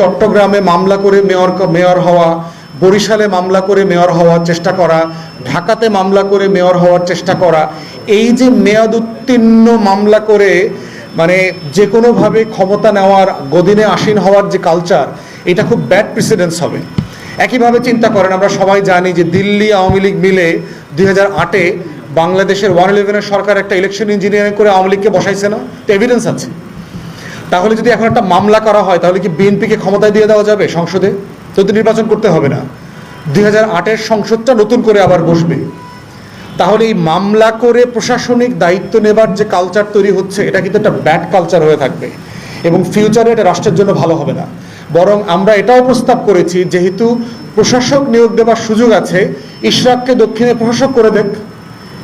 চট্টগ্রামে মামলা করে মেয়র মেয়র হওয়া, বরিশালে মামলা করে মেয়র হওয়ার চেষ্টা করা, ঢাকাতে মামলা করে মেয়র হওয়ার চেষ্টা করা, এই যে মেয়াদ উত্তীর্ণ মামলা করে মানে যে কোনোভাবে ক্ষমতা নেওয়ার, গদিনে আসীন হওয়ার যে কালচার এটা খুব ব্যাড প্রেসিডেন্স হবে। একইভাবে চিন্তা করেন, আমরা সবাই জানি যে দিল্লি আওয়ামী লীগ মিলে দুই হাজার আটে বাংলাদেশের ওয়ান ইলেভেনের সরকার একটা ইলেকশন ইঞ্জিনিয়ারিং করে আওয়ামী লীগকে বসাইছে না? তো এভিডেন্স আছে। তাহলে যদি এখন একটা মামলা করা হয়, তাহলে কি বিএনপিকে ক্ষমতায় দিয়ে দেওয়া যাবে সংসদে? তো নির্বাচন করতে হবে না। দুই হাজার আটের সংসদটা নতুন করে আবার বসবে। তাহলে এই মামলা করে প্রশাসনিক দায়িত্ব নেবার যে কালচার তৈরি হচ্ছে, এটা কিন্তু একটা ব্যাড কালচার হয়ে থাকবে। এবং ফিউচারে এটা রাষ্ট্রের জন্য ভালো হবে না। বরং আমরা এটাও প্রস্তাব করেছি, যেহেতু প্রশাসক নিয়োগ দেওয়ার সুযোগ আছে, ইশরাককে দক্ষিণে প্রশাসক করে দেখ।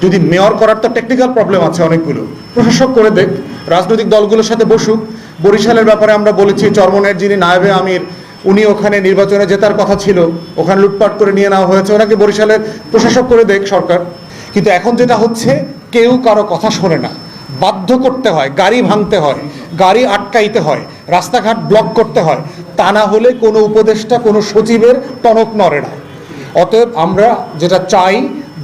যদি মেয়র করার তো টেকনিক্যাল প্রবলেম আছে অনেকগুলো। প্রশাসক করে দেখ, রাজনৈতিক দলগুলোর সাথে বসুক। বরিশালের ব্যাপারে আমরা বলেছি চরমনের যিনি নায়েবে আমির, উনি ওখানে নির্বাচনে জেতার কথা ছিল, ওখানে লুটপাট করে নিয়ে নেওয়া হয়েছে, ওনাকে বরিশালের প্রশাসক করে দেখ সরকার। কিন্তু এখন যেটা হচ্ছে, কেউ কারও কথা শোনে না। বাধ্য করতে হয়, গাড়ি ভাঙতে হয়, গাড়ি আটকাইতে হয়, রাস্তাঘাট ব্লক করতে হয়, তা না হলে কোনো উপদেষ্টা, কোনো সচিবের টনক নড়ে না। অতএব আমরা যেটা চাই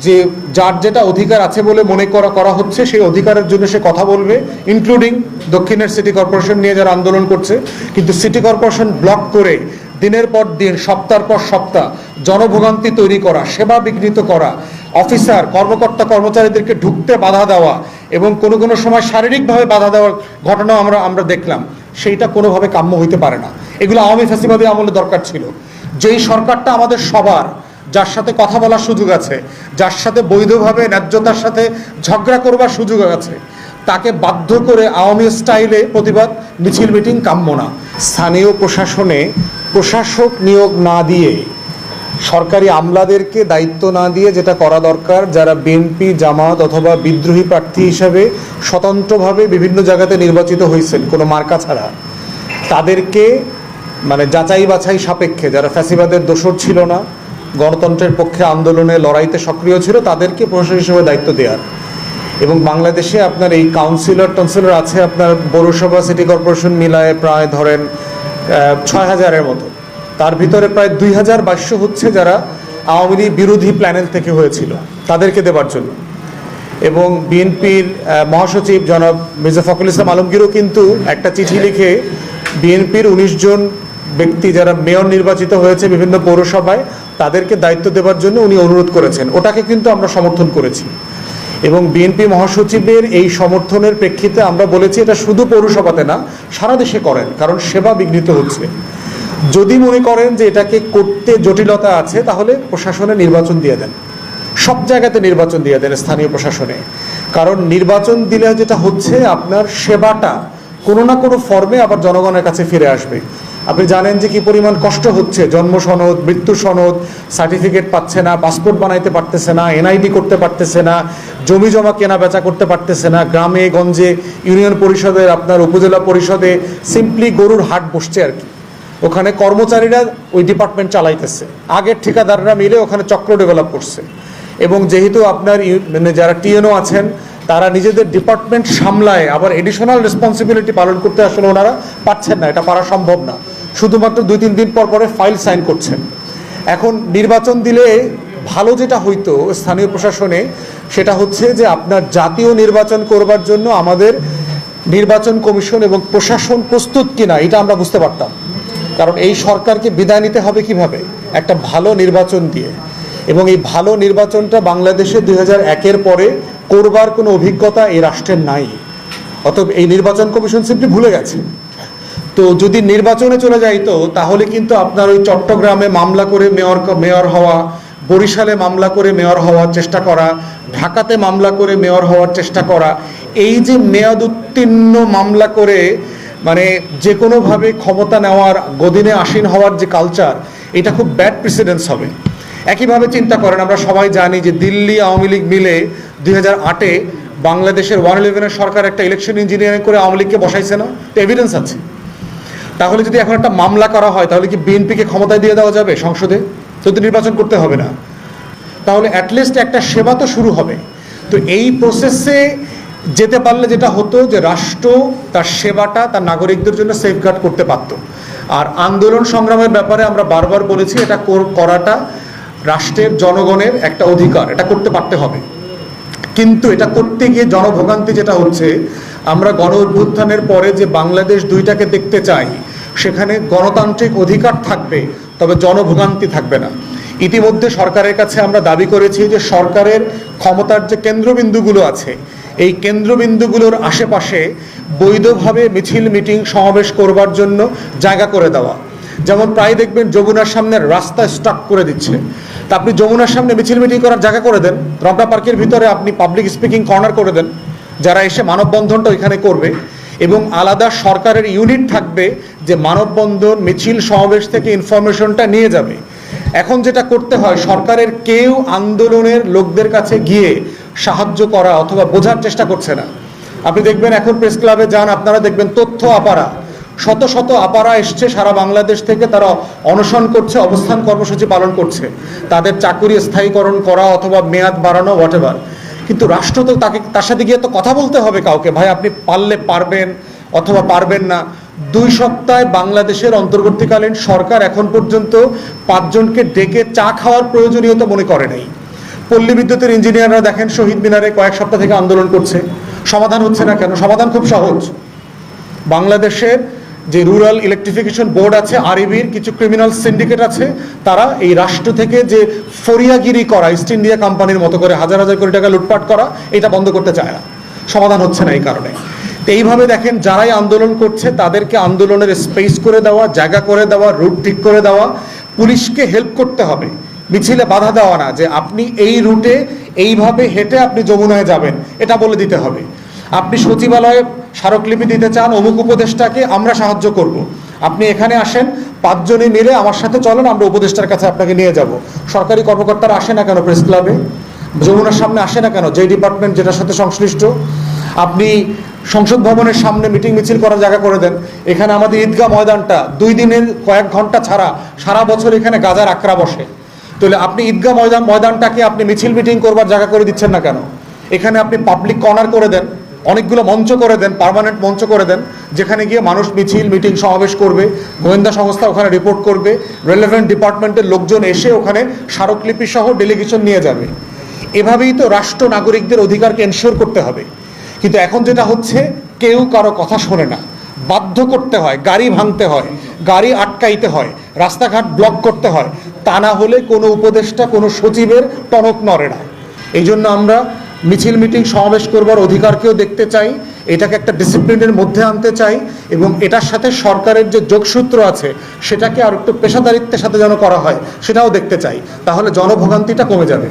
যে যার যেটা অধিকার আছে বলে মনে করা করা হচ্ছে, সেই অধিকারের জন্য সে কথা বলবে ইনক্লুডিং দক্ষিণের সিটি কর্পোরেশন নিয়ে যারা আন্দোলন করছে। কিন্তু সিটি কর্পোরেশন ব্লক করে দিনের পর দিন সপ্তাহ পর সপ্তাহ জনভোগান্তি তৈরি করা, সেবা বিঘ্নিত করা অফিসার কর্মকর্তা, কর্মচারীদেরকে ঢুকতে বাধা দেওয়া এবং কোনো কোনো সময় শারীরিকভাবে বাধা দেওয়ার ঘটনাও আমরা আমরা দেখলাম। সেইটা কোনোভাবে কাম্য হইতে পারে না। এগুলো আওয়ামী ফ্যাসিবাদী আমলে দরকার ছিল। যেই সরকারটা আমাদের সবার যার সাথে কথা বলার সুযোগ আছে, যার সাথে বৈধভাবে ন্যায্যতার সাথে ঝগড়া করবার সুযোগ আছে, তাকে বাধ্য করে আওয়ামী স্টাইলে প্রতিবাদ, মিছিল, মিটিং কাম্য না। স্থানীয় প্রশাসনে প্রশাসক নিয়োগ না দিয়ে সরকারি আমলাদেরকে দায়িত্ব না দিয়ে যেটা করা দরকার, যারা বিএনপি, জামাত অথবা বিদ্রোহী প্রার্থী হিসাবে স্বতন্ত্রভাবে বিভিন্ন জায়গাতে নির্বাচিত হয়েছেন কোনো মার্কা ছাড়া, তাদেরকে মানে যাচাই বাছাই সাপেক্ষে, যারা ফ্যাসিবাদের দোষর ছিল না গণতন্ত্রের পক্ষে আন্দোলনে লড়াইতে সক্রিয় ছিল, তাদেরকে প্রশাসক হিসেবে দায়িত্ব দেওয়ার। এবং বাংলাদেশে আপনার এই কাউন্সিলর টাউন্সিলর আছে আপনার পৌরসভা সিটি কর্পোরেশন মিলায় প্রায় ধরেন ছয় হাজারের মতো। তার ভিতরে প্রায় দুই হাজার বাইশশো হচ্ছে যারা আওয়ামী লীগ বিরোধী প্ল্যানেল থেকে হয়েছিল, তাদেরকে দেবার জন্য। এবং বিএনপির মহাসচিব জনাব মির্জা ফখরুল ইসলাম আলমগীরও কিন্তু একটা চিঠি লিখে বিএনপির উনিশ জন ব্যক্তি যারা মেয়র নির্বাচিত হয়েছে বিভিন্ন পৌরসভায় তাদেরকে দায়িত্ব দেওয়ার জন্য উনি অনুরোধ করেছেন। ওটাকে কিন্তু আমরা সমর্থন করেছি। এবং বিএনপি মহাসচিবের এই সমর্থনের প্রেক্ষিতে আমরা বলেছি, এটা শুধু পৌরসভাতে না, সারা দেশে করেন, কারণ সেবা বিঘ্নিত হচ্ছে। যদি মনে করেন যে এটাকে করতে জটিলতা আছে, তাহলে প্রশাসনে নির্বাচন দিয়ে দেন। সব জায়গাতে নির্বাচন দিয়ে দেন স্থানীয় প্রশাসনে। কারণ নির্বাচন দিলে যেটা হচ্ছে, আপনার সেবাটা কোনো না কোনো ফর্মে আবার জনগণের কাছে ফিরে আসবে। আপনি জানেন যে কি পরিমাণ কষ্ট হচ্ছে? জন্ম সনদ, মৃত্যু সনদ, সার্টিফিকেট পাচ্ছে না, পাসপোর্ট বানাইতে পারতেছে না, এনআইডি করতে পারতেছে না, জমি জমা কেনা বেচা করতে পারতেছে না, গ্রামে, গঞ্জে, ইউনিয়ন পরিষদের, আপনার উপজেলা পরিষদে সিম্পলি গরুর হাট বসছে আর কি। ওখানে কর্মচারীরা ওই ডিপার্টমেন্ট চালাইতেছে। আগের ঠিকাদাররা মিলে ওখানে চক্র ডেভেলপ করছে। এবং যেহেতু আপনার মানে যারা টিএনও আছেন, তারা নিজেদের ডিপার্টমেন্ট সামলায়, আবার এডিশনাল রেসপন্সিবিলিটি পালন করতে আসলে ওনারা পারছেন না, এটা পারা সম্ভব না। শুধুমাত্র দুই, তিন দিন পর পরে ফাইল সাইন করছেন। এখন নির্বাচন দিলে ভালো যেটা হইতো স্থানীয় প্রশাসনে, সেটা হচ্ছে যে আপনার জাতীয় নির্বাচন করবার জন্য আমাদের নির্বাচন কমিশন এবং প্রশাসন প্রস্তুত কিনা, এটা আমরা বুঝতে পারতাম। কারণ এই সরকারকে বিদায় নিতে হবে কীভাবে? একটা ভালো নির্বাচন দিয়ে। এবং এই ভালো নির্বাচনটা বাংলাদেশে দুই হাজার একের পরে করবার কোনো অভিজ্ঞতা এই রাষ্ট্রের নাই। অতএব এই নির্বাচন কমিশন সিম্পলি ভুলে গেছে। তো যদি নির্বাচনে চলে যাইতো তাহলে কিন্তু আপনার ওই চট্টগ্রামে মামলা করে মেয়র মেয়র হওয়া, বরিশালে মামলা করে মেয়র হওয়ার চেষ্টা করা, ঢাকাতে মামলা করে মেয়র হওয়ার চেষ্টা করা, এই যে মেয়াদ উত্তীর্ণ মামলা করে মানে যে কোনোভাবে ক্ষমতা নেওয়ার, গদিনে আসীন হওয়ার যে কালচার এটা খুব ব্যাড প্রেসিডেন্স হবে। একইভাবে চিন্তা করেন, আমরা সবাই জানি যে দিল্লি আওয়ামী লীগ মিলে দুই হাজার আটে বাংলাদেশের ওয়ান ইলেভেনের সরকার একটা ইলেকশন ইঞ্জিনিয়ারিং করে আওয়ামী লীগকে বসাইছে না? তো এভিডেন্স আছে। তাহলে যদি এখন একটা মামলা করা হয়, তাহলে কি বিএনপিকে ক্ষমতায় দিয়ে দেওয়া যাবে সংসদে? তো নির্বাচন করতে হবে না। তাহলে অ্যাটলিস্ট একটা সেবা তো শুরু হবে। তো এই প্রসেসে যেতে পারলে যেটা হতো যে রাষ্ট্র তার সেবাটা তার নাগরিকদের জন্য সেফগার্ড করতে পারতো। আর আন্দোলন সংগ্রামের ব্যাপারে আমরা বারবার বলেছি, এটা করাটা রাষ্ট্রের জনগণের একটা অধিকার, এটা করতে পারতে হবে। কিন্তু এটা করতে গিয়ে জনভোগান্তি যেটা হচ্ছে, আমরা গণ অভ্যুত্থানের পরে যে বাংলাদেশ দুইটাকে দেখতে চাই, সেখানে গণতান্ত্রিক অধিকার থাকবে, তবে জনভোগান্তি থাকবে না। ইতিমধ্যে সরকারের কাছে আমরা দাবি করেছি যে সরকারের ক্ষমতার যে কেন্দ্রবিন্দুগুলো আছে, এই কেন্দ্রবিন্দুগুলোর আশেপাশে বৈধভাবে মিছিল, মিটিং, সমাবেশ করবার জন্য জায়গা করে দেওয়া। যেমন প্রায় দেখবেন যমুনার সামনে রাস্তা স্টক করে দিচ্ছে। তা আপনি যমুনার সামনে মিছিল মিটিং করার জায়গা করে দেন, রমনা পার্কের ভিতরে আপনি পাবলিক স্পিকিং কর্নার করে দেন, যারা এসে মানববন্ধনটা ওইখানে করবে এবং আলাদা সরকারের ইউনিট থাকবে যে মানববন্ধন, মিছিল সমাবেশ থেকে ইনফরমেশনটা নিয়ে যাবে। এখন যেটা করতে হয়, সরকারের কেউ আন্দোলনের লোকদের কাছে গিয়ে সাহায্য করা অথবা বোঝার চেষ্টা করছে না। আপনি দেখবেন এখন প্রেস ক্লাবে যান, আপনারা দেখবেন তথ্য আপারা শত শত আপারা এসছে, সারা বাংলাদেশ থেকে তারা অনশন করছে, অবস্থান কর্মসূচি পালন করছে। তাদের চাকুরি স্থায়ীকরণ করা অথবা মেয়াদ বাড়ানো হোয়াট কিন্তু রাষ্ট্র তো তাকে, তার সাথে গিয়ে তো কথা বলতে হবে কাউকে। ভাই, আপনি পারলে পারবেন অথবা পারবেন না। দুই সপ্তাহে বাংলাদেশের অন্তর্বর্তীকালীন সরকার এখন পর্যন্ত পাঁচজনকে ডেকে চা খাওয়ার প্রয়োজনীয়তা মনে করে নাই। পল্লী বিদ্যুতের ইঞ্জিনিয়াররা দেখেন, শহীদ মিনারে কয়েক সপ্তাহ থেকে আন্দোলন করছে। সমাধান হচ্ছে না কেন? সমাধান খুব সহজ। বাংলাদেশের যে রুরাল ইলেকট্রিফিকেশন বোর্ড আছে আরইবির কিছু ক্রিমিনাল সিন্ডিকেট আছে, তারা এই রাষ্ট্র থেকে যে ফরিয়াগিরি করা ইস্ট ইন্ডিয়া কোম্পানির মতো করে হাজার হাজার কোটি টাকা লুটপাট করা, এটা বন্ধ করতে চায় না। সমাধান হচ্ছে না এই কারণে। এইভাবে দেখেন, যারাই আন্দোলন করছে, তাদেরকে আন্দোলনের স্পেস করে দেওয়া, জায়গা করে দেওয়া রুট ঠিক করে দেওয়া, পুলিশকে হেল্প করতে হবে। মিছিলে বাধা দেওয়া না যে আপনি এই রুটে এইভাবে হেঁটে আপনি যমুনায় যাবেন, এটা বলে দিতে হবে। আপনি সচিবালয়ে স্মারকলিপি দিতে চান অমুক উপদেষ্টাকে, আমরা সাহায্য করব। আপনি এখানে আসেন পাঁচজনে মিলে আমার সাথে চলেন, আমরা উপদেষ্টার কাছে আপনাকে নিয়ে যাব। সরকারি কর্মকর্তারা আসে না কেন প্রেস ক্লাবে? যমুনার সামনে আসে না কেন? যে ডিপার্টমেন্ট যেটার সাথে সংশ্লিষ্ট। আপনি সংসদ ভবনের সামনে মিটিং মিছিল করার জায়গা করে দেন। এখানে আমাদের ঈদগাহ ময়দানটা দুই দিনের কয়েক ঘণ্টা ছাড়া সারা বছর এখানে গাজার আকড়া বসে। তাহলে আপনি ঈদগাহ ময়দান ময়দানটাকে আপনি মিছিল মিটিং করবার জায়গা করে দিচ্ছেন না কেন? এখানে আপনি পাবলিক কর্নার করে দেন। অনেকগুলো মঞ্চ করে দেন পার্মানেন্ট মঞ্চ করে দেন, যেখানে গিয়ে মানুষ মিছিল মিটিং সমাবেশ করবে, গোয়েন্দা সংস্থা ওখানে রিপোর্ট করবে রেলেভেন্ট ডিপার্টমেন্টের লোকজন এসে ওখানে স্মারকলিপি সহ ডেলিগেশন নিয়ে যাবে। এভাবেই তো রাষ্ট্র নাগরিকদের অধিকারকে এনশিওর করতে হবে। কিন্তু এখন যেটা হচ্ছে, কেউ কারও কথা শোনে না। বাধ্য করতে হয়, গাড়ি ভাঙতে হয়, গাড়ি আটকাইতে হয়, রাস্তাঘাট ব্লক করতে হয়। তা না হলে কোনো উপদেষ্টা, কোনো সচিবের টনক নড়ে না। এই জন্য আমরা মিছিল, মিটিং, সমাবেশ করবার অধিকারকেও দেখতে চাই। এটাকে একটা ডিসিপ্লিনের মধ্যে আনতে চাই এবং এটার সাথে সরকারের যে যোগসূত্র আছে, সেটাকে আর একটু পেশাদারিত্বের সাথে যেন করা হয়, সেটাও দেখতে চাই। তাহলে জনভোগান্তিটা কমে যাবে।